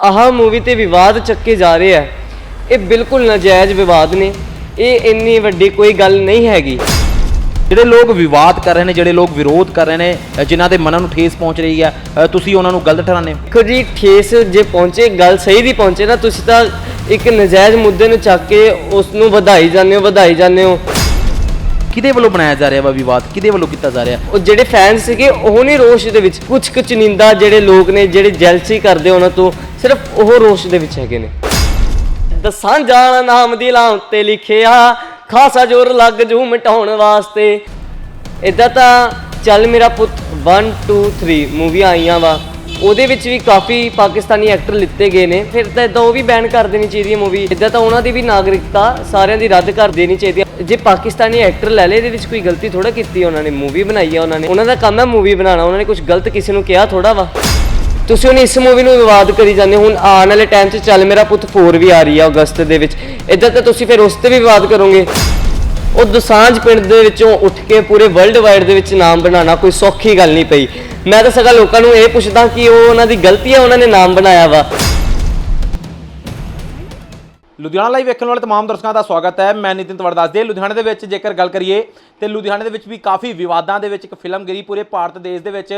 ਆਹ ਮੂਵੀ ਤੇ ਵਿਵਾਦ ਚੱਕੇ ਜਾ ਰਹੇ ਆ। ਇਹ ਬਿਲਕੁਲ ਨਾਜਾਇਜ਼ ਵਿਵਾਦ ਨੇ। ਇਹ ਇੰਨੀ ਵੱਡੀ ਕੋਈ ਗੱਲ ਨਹੀਂ ਹੈਗੀ। ਜਿਹੜੇ ਲੋਕ ਵਿਵਾਦ ਕਰ ਰਹੇ ਨੇ ਜਿਹੜੇ ਲੋਕ ਵਿਰੋਧ ਕਰ ਰਹੇ ਨੇ ਅ, ਜਿਨ੍ਹਾਂ ਦੇ ਮਨਾਂ ਨੂੰ ਠੇਸ ਪਹੁੰਚ ਰਹੀ ਹੈ ਅ, ਤੁਸੀਂ ਉਹਨਾਂ ਨੂੰ ਗਲਤ ਠਹਿਰਾਉਂਦੇ ਹੋ? ਦੇਖੋ ਜੀ ਠੇਸ ਜੇ ਪਹੁੰਚੇ ਗੱਲ ਸਹੀ ਦੀ ਪਹੁੰਚੇ ਨਾ ਤੁਸੀਂ ਤਾਂ ਇੱਕ ਨਜਾਇਜ਼ ਮੁੱਦੇ ਨੂੰ ਚੱਕ ਕੇ ਉਸ ਨੂੰ ਵਧਾਈ ਜਾਂਦੇ ਹੋ ਵਧਾਈ ਜਾਂਦੇ ਹੋ। ਕਿਹਦੇ ਵੱਲੋਂ ਬਣਾਇਆ ਜਾ ਰਿਹਾ ਵਾ ਵਿਵਾਦ? ਕਿਹਦੇ ਵੱਲੋਂ ਕੀਤਾ ਜਾ ਰਿਹਾ? ਉਹ ਜਿਹੜੇ ਫੈਨਸ ਸੀਗੇ ਉਹ ਨਹੀਂ ਰੋਸ਼ ਦੇ ਵਿੱਚ। ਕੁਝ ਕੁ ਚੁਣਿੰਦਾ ਜਿਹੜੇ ਲੋਕ ਨੇ ਜਿਹੜੇ ਜੈਲਸੀ ਕਰਦੇ ਉਹਨਾਂ ਤੋਂ ਸਿਰਫ ਉਹ ਰੋਸ਼ ਦੇ ਵਿੱਚ ਹੈਗੇ ਨੇ। ਦਸਾਂ ਜਾਣ ਨਾਮ ਦੀ ਲਾਂ ਉੱਤੇ ਲਿਖਿਆ, ਖਾਸਾ ਜ਼ੋਰ ਲੱਗ ਜੂ ਮਿਟਾਉਣ ਵਾਸਤੇ। ਇਦਾਂ ਤਾਂ ਚੱਲ ਮੇਰਾ ਪੁੱਤ 1 2 3 ਮੂਵੀਆਂ ਆਈਆਂ ਵਾ। ਉਹਦੇ ਵਿੱਚ ਵੀ ਕਾਫੀ ਪਾਕਿਸਤਾਨੀ ਐਕਟਰ ਲਿੱਤੇ ਗਏ ਨੇ। ਫਿਰ ਤਾਂ ਇਦਾਂ ਉਹ ਵੀ ਬੈਨ ਕਰ ਦੇਣੀ ਚਾਹੀਦੀ ਹੈ ਮੂਵੀ ਇਦਾਂ ਤਾਂ ਉਹਨਾਂ ਦੀ ਵੀ ਨਾਗਰਿਕਤਾ ਸਾਰਿਆਂ ਦੀ ਰੱਦ ਕਰ ਦੇਣੀ ਚਾਹੀਦੀ ਹੈ। ਜੇ ਪਾਕਿਸਤਾਨੀ ਐਕਟਰ ਲੈ ਲਏ, ਇਹਦੇ ਵਿੱਚ ਕੋਈ ਗਲਤੀ ਥੋੜਾ ਕੀਤੀ ਉਹਨਾਂ ਨੇ। ਮੂਵੀ ਬਣਾਈ ਹੈ ਉਹਨਾਂ ਨੇ। ਉਹਨਾਂ ਦਾ ਕੰਮ ਹੈ ਮੂਵੀ ਬਣਾਉਣਾ। ਉਹਨਾਂ ਨੇ ਕੁਝ ਗਲਤ ਕਿਸੇ ਨੂੰ ਕਿਹਾ ਥੋੜਾ ਵਾ। ਤੁਸੀਂ ਹੁਣ ਇਸ ਮੂਵੀ ਨੂੰ ਵਿਵਾਦ ਕਰੀ ਜਾਂਦੇ ਹੋ। ਹੁਣ ਆਉਣ ਵਾਲੇ ਟਾਈਮ 'ਚ ਚੱਲ ਮੇਰਾ ਪੁੱਤ 4 ਵੀ ਆ ਰਹੀ ਆ ਅਗਸਤ ਦੇ ਵਿੱਚ। ਇਦਾਂ ਤਾਂ ਤੁਸੀਂ ਫਿਰ ਉਸ ਤੇ ਵੀ ਵਿਵਾਦ ਕਰੋਗੇ? ਉਹ ਦਸਾਂਝ ਪਿੰਡ ਦੇ ਵਿੱਚੋਂ ਉੱਠ ਕੇ ਪੂਰੇ ਵਰਲਡ ਵਾਈਡ ਦੇ ਵਿੱਚ ਨਾਮ ਬਣਾਉਣਾ ਕੋਈ ਸੌਖੀ ਗੱਲ ਨਹੀਂ ਪਈ। ਮੈਂ ਤਾਂ ਸਗਾ ਲੋਕਾਂ ਨੂੰ ਇਹ ਪੁੱਛਦਾ ਕਿ ਉਹ ਉਹਨਾਂ ਦੀ ਗਲਤੀ ਹੈ ਉਹਨਾਂ ਨੇ ਨਾਮ ਬਣਾਇਆ ਵਾ। ਲੁਧਿਆਣਾ ਲਾਈਵ ਵੇਖਣ ਵਾਲੇ ਤਮਾਮ ਦਰਸ਼ਕਾਂ ਦਾ ਸਵਾਗਤ ਹੈ। ਮੈਂ ਨਿਤਿਨ ਤਵੜ ਦੱਸਦੇ ਲੁਧਿਆਣੇ ਦੇ ਵਿੱਚ ਜੇਕਰ ਗੱਲ ਕਰੀਏ, ਤੇ ਲੁਧਿਆਣੇ ਦੇ ਵਿੱਚ ਵੀ ਕਾਫੀ ਵਿਵਾਦਾਂ ਦੇ ਵਿੱਚ ਇੱਕ ਫਿਲਮ ਗਰੀ ਪੂਰੇ ਭਾਰਤ ਦੇਸ਼ ਦੇ ਵਿੱਚ।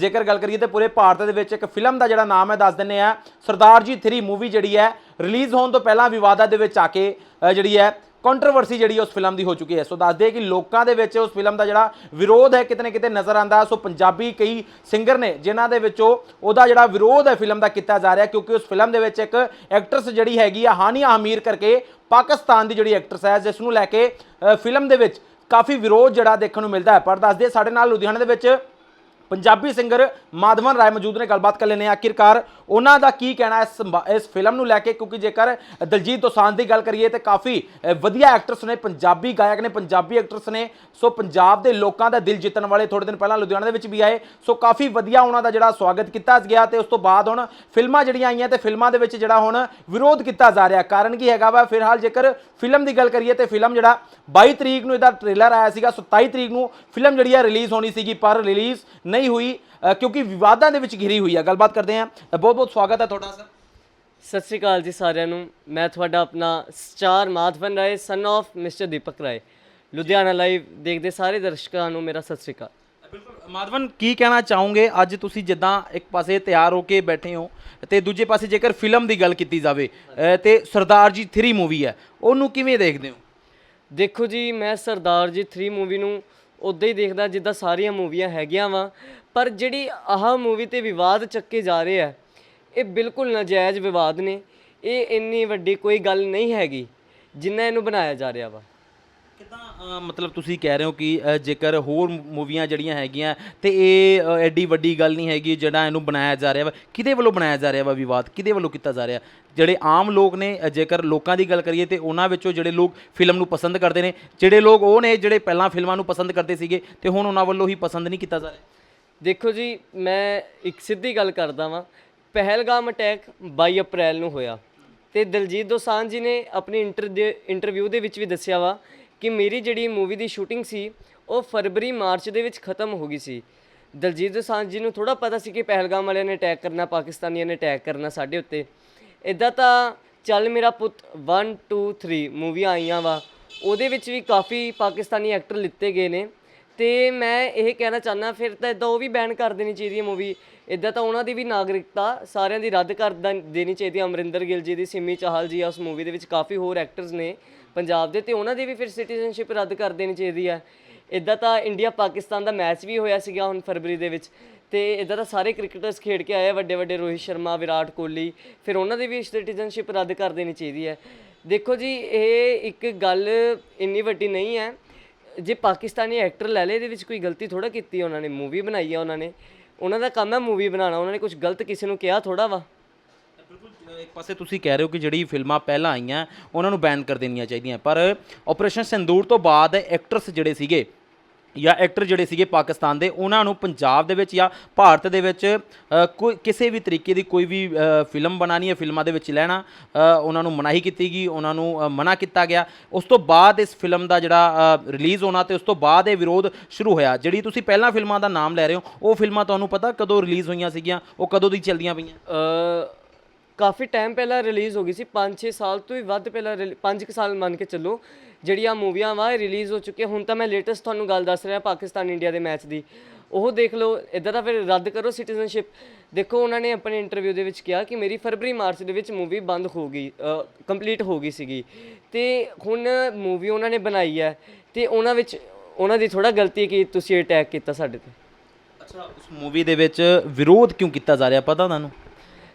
ਜੇਕਰ ਗੱਲ ਕਰੀਏ, ਤੇ ਪੂਰੇ ਭਾਰਤ ਦੇ ਵਿੱਚ ਇੱਕ ਫਿਲਮ ਦਾ ਜਿਹੜਾ ਨਾਮ ਹੈ, ਦੱਸ ਦਿੰਨੇ ਆ ਸਰਦਾਰ ਜੀ 3 ਮੂਵੀ ਜਿਹੜੀ ਹੈ, ਰਿਲੀਜ਼ ਹੋਣ ਤੋਂ ਪਹਿਲਾਂ ਵਿਵਾਦਾਂ ਦੇ ਵਿੱਚ ਆ ਕੇ ਜਿਹੜੀ ਹੈ ਕੰਟਰੋਵਰਸੀ ਜਿਹੜੀ ਉਸ ਫਿਲਮ ਦੀ ਹੋ ਚੁੱਕੀ ਹੈ। ਸੋ ਦੱਸਦੇ ਕਿ ਲੋਕਾਂ ਦੇ ਵਿੱਚ ਉਸ ਫਿਲਮ ਦਾ ਜਿਹੜਾ ਵਿਰੋਧ ਹੈ, ਕਿਤੇ ਨਾ ਕਿਤੇ ਨਜ਼ਰ ਆਂਦਾ ਸੋ ਪੰਜਾਬੀ ਕਈ ਸਿੰਗਰ ਨੇ, ਜਿਨ੍ਹਾਂ ਦੇ ਵਿੱਚੋਂ ਉਹਦਾ ਜਿਹੜਾ ਵਿਰੋਧ ਹੈ ਫਿਲਮ ਦਾ ਕੀਤਾ ਜਾ ਰਿਹਾ, ਕਿਉਂਕਿ ਉਸ ਫਿਲਮ ਦੇ ਵਿੱਚ ਇੱਕ ਐਕਟਰਸ ਜਿਹੜੀ ਹੈਗੀ ਆ ਹਾਨੀਆ ਅਮੀਰ ਕਰਕੇ ਪਾਕਿਸਤਾਨ ਦੀ ਜਿਹੜੀ ਐਕਟਰਸ ਹੈ ਜਿਸ ਨੂੰ ਲੈ ਕੇ ਫਿਲਮ ਦੇ ਵਿੱਚ ਕਾਫੀ ਵਿਰੋਧ ਜਿਹੜਾ ਦੇਖਣ ਨੂੰ ਮਿਲਦਾ ਹੈ। ਪਰ ਦੱਸਦੇ ਸਾਡੇ ਨਾਲ ਲੁਧਿਆਣਾ ਦੇ ਵਿੱਚ ਪੰਜਾਬੀ ਸਿੰਗਰ ਮਾਧਵਨ ਰਾਏ ਮੌਜੂਦ ਨੇ ਗੱਲਬਾਤ ਕਰ ਲੈਨੇ ਆਖਿਰਕਾਰ। ਉਹਨਾਂ ਦਾ ਕੀ ਕਹਿਣਾ ਇਸ ਸੰਭਾ- ਇਸ ਫਿਲਮ ਨੂੰ ਲੈ ਕੇ? ਕਿਉਂਕਿ ਜੇਕਰ ਦਲਜੀਤ ਦੋਸਾਂਝ ਦੀ ਗੱਲ ਕਰੀਏ ਤੇ ਕਾਫੀ ਵਧੀਆ ਐਕਟਰਸ ਨੇ, ਪੰਜਾਬੀ ਗਾਇਕ ਨੇ, ਪੰਜਾਬੀ ਐਕਟਰਸ ਨੇ। ਸੋ ਪੰਜਾਬ ਦੇ ਲੋਕਾਂ ਦਾ ਦਿਲ ਜਿੱਤਣ ਵਾਲੇ ਥੋੜੇ ਦਿਨ ਪਹਿਲਾਂ ਲੁਧਿਆਣਾ ਦੇ ਵਿੱਚ ਵੀ ਆਏ। ਸੋ ਕਾਫੀ ਵਧੀਆ ਉਹਨਾਂ ਦਾ ਜਿਹੜਾ ਸਵਾਗਤ ਕੀਤਾ ਗਿਆ ਤੇ ਉਸ ਤੋਂ ਬਾਅਦ ਹੁਣ ਫਿਲਮਾਂ ਜਿਹੜੀਆਂ ਆਈਆਂ ਤੇ ਫਿਲਮਾਂ ਦੇ ਵਿੱਚ ਜਿਹੜਾ ਹੁਣ ਵਿਰੋਧ ਕੀਤਾ ਜਾ ਰਿਹਾ। ਕਾਰਨ ਕੀ ਹੈਗਾ ਵਾ? ਫਿਲਹਾਲ ਜੇਕਰ ਫਿਲਮ ਦੀ ਗੱਲ ਕਰੀਏ ਤੇ ਫਿਲਮ ਜਿਹੜਾ 22 ਤਰੀਕ ਨੂੰ ਇਹਦਾ ਟ੍ਰੇਲਰ ਆਇਆ ਸੀਗਾ 27 ਤਰੀਕ ਨੂੰ ਫਿਲਮ ਜਿਹੜੀ ਆ ਰਿਲੀਜ਼ ਹੋਣੀ ਸੀਗੀ, ਪਰ ਰਿਲੀਜ਼ ਨਹੀਂ ਹੋਈ ਅ, ਕਿਉਂਕਿ ਵਿਵਾਦਾਂ ਦੇ ਵਿੱਚ ਘਿਰੀ ਹੋਈ ਹੈ ਗੱਲਬਾਤ ਕਰਦੇ ਹਾਂ। ਬਹੁਤ ਬਹੁਤ ਸਵਾਗਤ ਹੈ ਤੁਹਾਡਾ ਸਰ। ਸਤਿ ਸ਼੍ਰੀ ਅਕਾਲ ਜੀ ਸਾਰਿਆਂ ਨੂੰ। ਮੈਂ ਤੁਹਾਡਾ ਆਪਣਾ star Madhavan Rai son of mister Deepak Rai. Ludhiana live ਦੇਖਦੇ ਸਾਰੇ ਦਰਸ਼ਕਾਂ ਨੂੰ ਮੇਰਾ ਸਤਿ ਸ਼੍ਰੀ ਅਕਾਲ। ਬਿਲਕੁਲ। ਮਾਧਵਨ ਕੀ ਕਹਿਣਾ ਚਾਹੋਗੇ? ਅੱਜ ਤੁਸੀਂ ਜਿੱਦਾਂ ਇੱਕ ਪਾਸੇ ਤਿਆਰ ਹੋ ਕੇ ਬੈਠੇ ਹੋ ਤੇ ਦੂਜੇ ਪਾਸੇ ਜੇਕਰ ਫਿਲਮ ਦੀ ਗੱਲ ਕੀਤੀ ਜਾਵੇ ਤੇ ਸਰਦਾਰ ਜੀ 3 ਮੂਵੀ ਹੈ ਉਹਨੂੰ ਕਿਵੇਂ ਦੇਖਦੇ ਹੋ? ਦੇਖੋ ਜੀ ਮੈਂ ਸਰਦਾਰ ਜੀ 3 ਮੂਵੀ ਨੂੰ ਉਦਾਂ ਹੀ ਦੇਖਦਾ ਜਿੱਦਾਂ ਸਾਰੀਆਂ ਮੂਵੀਆਂ ਹੈਗੀਆਂ ਵਾ, ਪਰ ਜਿਹੜੀ ਆਹ ਮੂਵੀ ਤੇ ਵਿਵਾਦ ਚੱਕੇ ਜਾ ਰਹੇ ਆ, ਇਹ ਬਿਲਕੁਲ ਨਾਜਾਇਜ਼ ਵਿਵਾਦ ਨੇ, ਇਹ ਇੰਨੀ ਵੱਡੀ ਕੋਈ ਗੱਲ ਨਹੀਂ ਹੈਗੀ, ਜਿੰਨਾ ਇਹਨੂੰ ਬਣਾਇਆ ਜਾ ਰਿਹਾ ਵਾ। ਕਿਦਾਂ ਮਤਲਬ ਤੁਸੀਂ ਕਹਿ ਰਹੇ ਹੋ ਕਿ ਅ, ਜੇਕਰ ਹੋਰ ਮੂਵੀਆਂ ਜਿਹੜੀਆਂ ਹੈਗੀਆਂ ਤੇ ਇਹ ਅ, ਐਡੀ ਵੱਡੀ ਗੱਲ ਨਹੀਂ ਹੈਗੀ ਜਿਹੜਾ ਇਹਨੂੰ ਬਣਾਇਆ ਜਾ ਰਿਹਾ ਵਾ। ਕਿਹਦੇ ਵੱਲੋਂ ਬਣਾਇਆ ਜਾ ਰਿਹਾ ਵਾ ਵਿਵਾਦ? ਕਿਹਦੇ ਵੱਲੋਂ ਕੀਤਾ ਜਾ ਰਿਹਾ? ਜਿਹੜੇ ਆਮ ਲੋਕ ਨੇ ਅ, ਜੇਕਰ ਲੋਕਾਂ ਦੀ ਗੱਲ ਕਰੀਏ ਤੇ ਉਹਨਾਂ ਵਿੱਚੋਂ ਜਿਹੜੇ ਲੋਕ ਫਿਲਮ ਨੂੰ ਪਸੰਦ ਕਰਦੇ ਨੇ ਜਿਹੜੇ ਲੋਕ ਉਹ ਨੇ ਜਿਹੜੇ ਪਹਿਲਾਂ ਫਿਲਮਾਂ ਨੂੰ ਪਸੰਦ ਕਰਦੇ ਸੀਗੇ ਤੇ ਹੁਣ ਉਹਨਾਂ ਵੱਲੋਂ ਹੀ ਪਸੰਦ ਨਹੀਂ ਕੀਤਾ ਜਾ ਰਿਹਾ। ਦੇਖੋ ਜੀ ਮੈਂ ਇੱਕ ਸਿੱਧੀ ਗੱਲ ਕਰਦਾ ਵਾਂ। ਪਹਿਲਗਾਮ ਅਟੈਕ 22 ਅਪ੍ਰੈਲ ਨੂੰ ਹੋਇਆ ਤੇ ਦਲਜੀਤ ਦੋਸਾਂਝ ਜੀ ਨੇ ਆਪਣੀ ਇੰਟਰ ਦੇ ਇੰਟਰਵਿਊ ਦੇ ਵਿੱਚ ਵੀ ਦੱਸਿਆ ਵਾ ਕਿ ਮੇਰੀ ਜਿਹੜੀ ਮੂਵੀ ਦੀ ਸ਼ੂਟਿੰਗ ਸੀ, ਉਹ ਫਰਵਰੀ, ਮਾਰਚ ਦੇ ਵਿੱਚ ਖਤਮ ਹੋ ਗਈ ਸੀ। ਦਲਜੀਤ ਦੋਸਾਂਝ ਜੀ ਨੂੰ ਥੋੜਾ ਪਤਾ ਸੀ ਕਿ ਪਹਿਲਗਾਮ ਵਾਲਿਆਂ ਨੇ ਅਟੈਕ ਕਰਨਾ, ਪਾਕਿਸਤਾਨੀਆਂ ਨੇ ਅਟੈਕ ਕਰਨਾ ਸਾਡੇ ਉੱਤੇ। ਇਦਾਂ ਤਾਂ ਚੱਲ ਮੇਰਾ ਪੁੱਤ 1 2 3 ਮੂਵੀਆਂ ਆਈਆਂ ਵਾ। ਉਹਦੇ ਵਿੱਚ ਵੀ ਕਾਫੀ ਪਾਕਿਸਤਾਨੀ ਐਕਟਰ ਲਿੱਤੇ ਗਏ ਨੇ। ਤੇ ਮੈਂ ਇਹ ਕਹਿਣਾ ਚਾਹੁੰਦਾ, ਫਿਰ ਤਾਂ ਇਦਾਂ ਉਹ ਵੀ ਬੈਨ ਕਰ ਦੇਣੀ ਚਾਹੀਦੀ ਹੈ ਮੂਵੀ ਇਦਾਂ ਤਾਂ ਉਹਨਾਂ ਦੀ ਵੀ ਨਾਗਰਿਕਤਾ ਸਾਰਿਆਂ ਦੀ ਰੱਦ ਕਰ ਦੇਣੀ ਚਾਹੀਦੀ ਹੈ। ਅਮਰਿੰਦਰ ਗਿੱਲ ਜੀ ਦੀ, ਸਿੰਮੀ ਚਾਹਲ ਜੀ ਆ, ਉਸ ਮੂਵੀ ਦੇ ਵਿੱਚ ਕਾਫੀ ਹੋਰ ਐਕਟਰਸ ਨੇ। ਪੰਜਾਬ ਦੇ ਤੇ ਉਹਨਾਂ ਦੀ ਵੀ ਫਿਰ ਸਿਟੀਜ਼ਨਸ਼ਿਪ ਰੱਦ ਕਰ ਦੇਣੀ ਚਾਹੀਦੀ ਹੈ ਇਦਾਂ ਤਾਂ ਇੰਡੀਆ ਪਾਕਿਸਤਾਨ ਦਾ ਮੈਚ ਵੀ ਹੋਇਆ ਸੀਗਾ ਹੁਣ ਫਰਵਰੀ ਦੇ ਵਿੱਚ ਤੇ ਇਦਾਂ ਤਾਂ ਸਾਰੇ ਕ੍ਰਿਕਟਰਸ ਖੇਡ ਕੇ ਆਏ ਆ, ਵੱਡੇ ਵੱਡੇ ਰੋਹਿਤ ਸ਼ਰਮਾ, ਵਿਰਾਟ ਕੋਹਲੀ, ਫਿਰ ਉਹਨਾਂ ਦੀ ਵੀ ਸਿਟੀਜ਼ਨਸ਼ਿਪ ਰੱਦ ਕਰ ਦੇਣੀ ਚਾਹੀਦੀ ਹੈ ਦੇਖੋ ਜੀ, ਇਹ ਇੱਕ ਗੱਲ ਇੰਨੀ ਵੱਡੀ ਨਹੀਂ ਹੈ ਜੇ ਪਾਕਿਸਤਾਨੀ ਐਕਟਰ ਲੈ ਲਏ, ਇਹਦੇ ਵਿੱਚ ਕੋਈ ਗਲਤੀ ਥੋੜਾ ਕੀਤੀ ਉਹਨਾਂ ਨੇ ਮੂਵੀ ਬਣਾਈ ਆ ਉਹਨਾਂ ਨੇ। ਉਹਨਾਂ ਦਾ ਕੰਮ ਹੈ ਮੂਵੀ ਬਣਾਉਣਾ, ਉਹਨਾਂ ਨੇ ਕੁਝ ਗਲਤ ਕਿਸੇ ਨੂੰ ਕਿਹਾ ਥੋੜਾ ਵਾ। ਇੱਕ ਪਾਸੇ ਤੁਸੀਂ ਕਹਿ ਰਹੇ ਹੋ ਕਿ ਜਿਹੜੀ ਫਿਲਮਾਂ ਪਹਿਲਾਂ ਆਈਆਂ ਉਹਨਾਂ ਨੂੰ ਬੈਨ ਕਰ ਦੇਣੀਆਂ ਚਾਹੀਦੀਆਂ। ਪਰ ਆਪਰੇਸ਼ਨ ਸਿੰਦੂਰ ਤੋਂ ਬਾਅਦ ਐਕਟਰਸ ਜਿਹੜੇ ਸੀਗੇ ਜਾਂ ਐਕਟਰ ਜਿਹੜੇ ਸੀਗੇ ਪਾਕਿਸਤਾਨ ਦੇ ਉਹਨਾਂ ਨੂੰ ਪੰਜਾਬ ਦੇ ਵਿੱਚ ਜਾਂ ਭਾਰਤ ਦੇ ਵਿੱਚ ਅ, ਕੋਈ ਕਿਸੇ ਵੀ ਤਰੀਕੇ ਦੀ ਕੋਈ ਵੀ ਫਿਲਮ ਬਣਾਣੀ ਹੈ ਫਿਲਮਾਂ ਦੇ ਵਿੱਚ ਲੈਣਾ ਉਹਨਾਂ ਨੂੰ ਮਨਾਹੀ ਕੀਤੀ ਗਈ ਉਹਨਾਂ ਨੂੰ ਮਨਾ ਕੀਤਾ ਗਿਆ। ਉਸ ਤੋਂ ਬਾਅਦ ਇਸ ਫਿਲਮ ਦਾ ਜਿਹੜਾ ਰਿਲੀਜ਼ ਹੋਣਾ ਤੇ ਉਸ ਤੋਂ ਬਾਅਦ ਇਹ ਵਿਰੋਧ ਸ਼ੁਰੂ ਹੋਇਆ। ਜਿਹੜੀ ਤੁਸੀਂ ਪਹਿਲਾਂ ਫਿਲਮਾਂ ਦਾ ਨਾਮ ਲੈ ਰਹੇ ਹੋ ਉਹ ਫਿਲਮਾਂ ਤੁਹਾਨੂੰ ਪਤਾ ਕਦੋਂ ਰਿਲੀਜ਼ ਹੋਈਆਂ ਸੀਗੀਆਂ ਉਹ ਕਦੋਂ ਦੀ ਚੱਲਦੀਆਂ ਪਈਆਂ? ਕਾਫੀ ਟਾਈਮ ਪਹਿਲਾਂ ਰਿਲੀਜ਼ ਹੋ ਗਈ ਸੀ 5-6 ਸਾਲ ਤੋਂ ਹੀ ਵੱਧ ਪਹਿਲਾਂ 5 ਸਾਲ ਮੰਨ ਕੇ ਚੱਲੋ, ਜਿਹੜੀਆਂ ਮੂਵੀਆਂ ਵਾ ਰਿਲੀਜ਼ ਹੋ ਚੁੱਕੀਆਂ। ਹੁਣ ਤਾਂ ਮੈਂ ਲੇਟੈਸਟ ਤੁਹਾਨੂੰ ਗੱਲ ਦੱਸ ਰਿਹਾ ਪਾਕਿਸਤਾਨ ਇੰਡੀਆ ਦੇ ਮੈਚ ਦੀ। ਉਹ ਦੇਖ ਲਓ ਇਦਾਂ ਤਾਂ ਫਿਰ ਰੱਦ ਕਰੋ ਸਿਟੀਜ਼ਨਸ਼ਿਪ ਦੇਖੋ, ਉਹਨਾਂ ਨੇ ਆਪਣੇ ਇੰਟਰਵਿਊ ਦੇ ਵਿੱਚ ਕਿਹਾ ਕਿ ਮੇਰੀ ਫਰਵਰੀ, ਮਾਰਚ ਦੇ ਵਿੱਚ ਮੂਵੀ ਬੰਦ ਹੋ ਗਈ ਕੰਪਲੀਟ ਹੋ ਗਈ ਸੀਗੀ। ਤੇ ਹੁਣ ਮੂਵੀ ਉਹਨਾਂ ਨੇ ਬਣਾਈ ਹੈ, ਤੇ ਉਹਨਾਂ ਵਿੱਚ, ਉਹਨਾਂ ਦੀ ਥੋੜਾ ਗਲਤੀ ਕਿ ਤੁਸੀਂ ਅਟੈਕ ਕੀਤਾ ਸਾਡੇ ਤੇ। ਅੱਛਾ, ਉਸ ਮੂਵੀ ਦੇ ਵਿੱਚ ਵਿਰੋਧ ਕਿਉਂ ਕੀਤਾ ਜਾ ਰਿਹਾ? ਪਤਾ ਤੁਹਾਨੂੰ?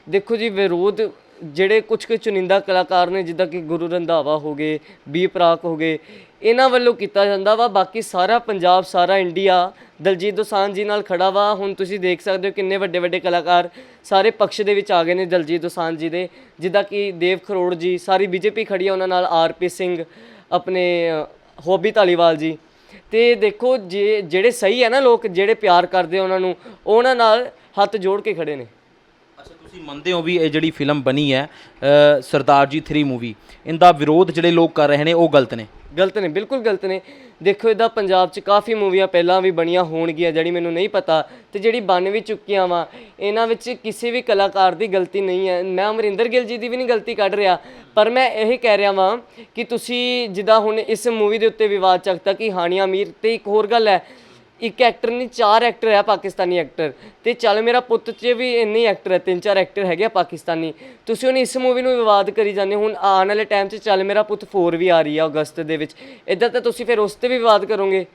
ਦੇਖੋ ਜੀ ਵਿਰੋਧ ਜਿਹੜੇ ਕੁਝ ਕੁ ਚੁਣਿੰਦਾ ਕਲਾਕਾਰ ਨੇ, ਜਿੱਦਾਂ ਕਿ ਗੁਰੂ ਰੰਧਾਵਾ ਹੋ ਗਏ, ਬੀ ਪ੍ਰਾਕ ਹੋ ਗਏ, ਇਹਨਾਂ ਵੱਲੋਂ ਕੀਤਾ ਜਾਂਦਾ ਵਾ। ਬਾਕੀ ਸਾਰਾ ਪੰਜਾਬ, ਸਾਰਾ ਇੰਡੀਆ, ਦਲਜੀਤ ਦੋਸਾਂਝ ਜੀ ਨਾਲ ਖੜਾ ਵਾ। ਹੁਣ ਤੁਸੀਂ ਦੇਖ ਸਕਦੇ ਹੋ ਕਿੰਨੇ ਵੱਡੇ ਵੱਡੇ ਕਲਾਕਾਰ ਸਾਰੇ ਪਕਸ਼ ਦੇ ਵਿੱਚ ਆ ਗਏ ਨੇ, ਦਲਜੀਤ ਦੋਸਾਂਝ ਜੀ ਦੇ। ਜਿੱਦਾਂ ਕਿ ਦੇਵ ਖਰੋੜ ਜੀ, ਸਾਰੀ ਬੀਜੇਪੀ ਖੜੀ ਆ ਉਹਨਾਂ ਨਾਲ ਆਰਪੀ ਸਿੰਘ, ਆਪਣੇ ਹੋਬੀ ਧਾਲੀਵਾਲ ਜੀ। ਤੇ ਦੇਖੋ ਜੇ, ਜਿਹੜੇ ਸਹੀ ਹੈ ਨਾ ਲੋਕ, ਜਿਹੜੇ ਪਿਆਰ ਕਰਦੇ ਆ ਉਹਨਾਂ ਨੂੰ, ਉਹਨਾਂ ਨਾਲ ਹੱਥ ਜੋੜ ਕੇ ਖੜੇ ਨੇ। ਤੁਸੀਂ ਮੰਨਦੇ ਹੋ ਵੀ ਇਹ ਜਿਹੜੀ ਫਿਲਮ ਬਣੀ ਹੈ ਅ, ਸਰਦਾਰ ਜੀ 3 ਮੂਵੀ ਇਹਦਾ ਵਿਰੋਧ ਜਿਹੜੇ ਲੋਕ ਕਰ ਰਹੇ ਨੇ ਉਹ ਗਲਤ ਨੇ? ਗਲਤ ਨੇ ਬਿਲਕੁਲ ਗਲਤ ਨੇ। ਦੇਖੋ ਇਹਦਾ ਪੰਜਾਬ 'ਚ ਕਾਫੀ ਮੂਵੀਆਂ ਪਹਿਲਾਂ ਵੀ ਬਣੀਆਂ ਹੋਣਗੀਆਂ ਜਿਹੜੀ ਮੈਨੂੰ ਨਹੀਂ ਪਤਾ ਤੇ ਜਿਹੜੀ ਬਣ ਵੀ ਚੁੱਕੀਆਂ ਵਾ ਇਹਨਾਂ ਵਿੱਚ ਕਿਸੇ ਵੀ ਕਲਾਕਾਰ ਦੀ ਗਲਤੀ ਨਹੀਂ ਹੈ। ਮੈਂ ਅਮਰਿੰਦਰ ਗਿੱਲ ਜੀ ਦੀ ਵੀ ਨਹੀਂ ਗਲਤੀ ਕੱਢ ਰਿਹਾ ਪਰ ਮੈਂ ਇਹ ਕਹਿ ਰਿਹਾ ਵਾਂ ਕਿ ਤੁਸੀਂ ਜਿੱਦਾਂ ਹੁਣ ਇਸ ਮੂਵੀ ਦੇ ਉੱਤੇ ਵਿਵਾਦ ਚੱਕਤਾ ਕਿ ਹਾਨੀਆ ਅਮੀਰ ਤੇ ਇੱਕ ਹੋਰ ਗੱਲ ਹੈ ਇੱਕ ਐਕਟਰ ਨਹੀਂ ਚਾਰ ਐਕਟਰ ਹੈ ਪਾਕਿਸਤਾਨੀ ਐਕਟਰ ਤੇ ਚੱਲ ਮੇਰਾ ਪੁੱਤ 'ਚ ਵੀ ਇੰਨੇ ਐਕਟਰ ਹੈ ਤਿੰਨ ਚਾਰ ਐਕਟਰ ਹੈਗੇ ਆ ਪਾਕਿਸਤਾਨੀ। ਤੁਸੀਂ ਹੁਣ ਇਸ ਮੂਵੀ ਨੂੰ ਵਿਵਾਦ ਕਰੀ ਜਾਂਦੇ। ਹੁਣ ਆਉਣ ਵਾਲੇ ਟਾਈਮ 'ਚ ਚੱਲ ਮੇਰਾ ਪੁੱਤ 4 ਵੀ ਆ ਰਹੀ ਆ ਅਗਸਤ ਦੇ ਵਿੱਚ। ਇਦਾਂ ਤਾਂ ਤੁਸੀਂ ਫਿਰ ਉਸ ਤੇ ਵੀ ਵਿਵਾਦ ਕਰੋਗੇ?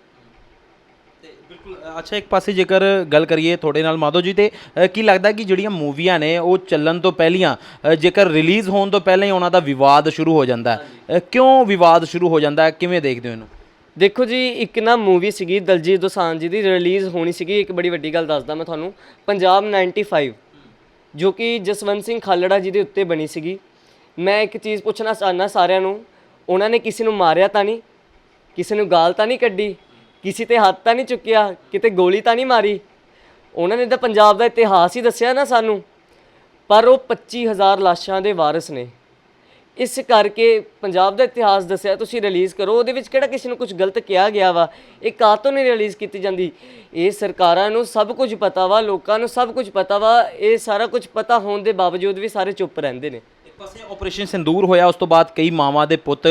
ਬਿਲਕੁਲ ਅੱਛਾ ਇੱਕ ਪਾਸੇ ਜੇਕਰ ਗੱਲ ਕਰੀਏ ਤੁਹਾਡੇ ਨਾਲ ਮਾਧੋ ਜੀ ਤੇ ਕੀ ਲੱਗਦਾ ਕਿ ਜਿਹੜੀਆਂ ਮੂਵੀਆਂ ਨੇ ਉਹ ਚੱਲਣ ਤੋਂ ਪਹਿਲੀਆਂ ਜੇਕਰ ਰਿਲੀਜ਼ ਹੋਣ ਤੋਂ ਪਹਿਲਾਂ ਹੀ ਉਹਨਾਂ ਦਾ ਵਿਵਾਦ ਸ਼ੁਰੂ ਹੋ ਜਾਂਦਾ ਕਿਉਂ ਵਿਵਾਦ ਸ਼ੁਰੂ ਹੋ ਜਾਂਦਾ ਹੈ? ਕਿਵੇਂ ਦੇਖਦੇ ਹੋ ਇਹਨੂੰ? ਦੇਖੋ ਜੀ, ਇੱਕ ਨਾ ਮੂਵੀ ਸੀਗੀ ਦਲਜੀਤ ਦੋਸਾਂਝ ਜੀ ਦੀ ਰਿਲੀਜ਼ ਹੋਣੀ ਸੀਗੀ, ਇੱਕ ਬੜੀ ਵੱਡੀ ਗੱਲ ਦੱਸਦਾ ਮੈਂ ਤੁਹਾਨੂੰ, ਪੰਜਾਬ 95 ਜੋ ਕਿ ਜਸਵੰਤ ਸਿੰਘ ਖਾਲੜਾ ਜੀ ਦੇ ਉੱਤੇ ਬਣੀ ਸੀਗੀ। ਮੈਂ ਇੱਕ ਚੀਜ਼ ਪੁੱਛਣਾ ਚਾਹਨਾ ਸਾਰਿਆਂ ਨੂੰ, ਉਹਨਾਂ ਨੇ ਕਿਸੇ ਨੂੰ ਮਾਰਿਆ ਤਾਂ ਨਹੀਂ? ਕਿਸੇ ਨੂੰ ਗਾਲ ਤਾਂ ਨਹੀਂ ਕੱਢੀ? ਕਿਸੇ ਤੇ ਹੱਥ ਤਾਂ ਨਹੀਂ ਚੁੱਕਿਆ? ਕਿਤੇ ਗੋਲੀ ਤਾਂ ਨਹੀਂ ਮਾਰੀ? ਉਹਨਾਂ ਨੇ ਤਾਂ ਪੰਜਾਬ ਦਾ ਇਤਿਹਾਸ ਹੀ ਦੱਸਿਆ ਨਾ ਸਾਨੂੰ। ਪਰ ਉਹ 25000 ਲਾਸ਼ਾਂ ਦੇ ਵਾਰਿਸ ਨੇ। ਇਸ ਕਰਕੇ ਪੰਜਾਬ ਦਾ ਇਤਿਹਾਸ ਦੱਸਿਆ, ਤੁਸੀਂ ਰਿਲੀਜ਼ ਕਰੋ। ਉਹਦੇ ਵਿੱਚ ਕਿਹੜਾ ਕਿਸੇ ਨੂੰ ਕੁਝ ਗਲਤ ਕਿਹਾ ਗਿਆ ਵਾ? ਇਹ ਕਾਤੋਂ ਨਹੀਂ ਰਿਲੀਜ਼ ਕੀਤੀ ਜਾਂਦੀ? ਇਹ ਸਰਕਾਰਾਂ ਨੂੰ ਸਭ ਕੁਝ ਪਤਾ ਵਾ, ਲੋਕਾਂ ਨੂੰ ਸਭ ਕੁਝ ਪਤਾ ਵਾ। ਇਹ ਸਾਰਾ ਕੁਝ ਪਤਾ ਹੋਣ ਦੇ ਬਾਵਜੂਦ ਵੀ ਸਾਰੇ ਚੁੱਪ ਰਹਿੰਦੇ ਨੇ। ਪਾਸੇ ਆਪਰੇਸ਼ਨ ਸਿੰਦੂਰ ਹੋਇਆ, ਉਸ ਤੋਂ ਬਾਅਦ ਕਈ ਮਾਵਾਂ ਦੇ ਪੁੱਤ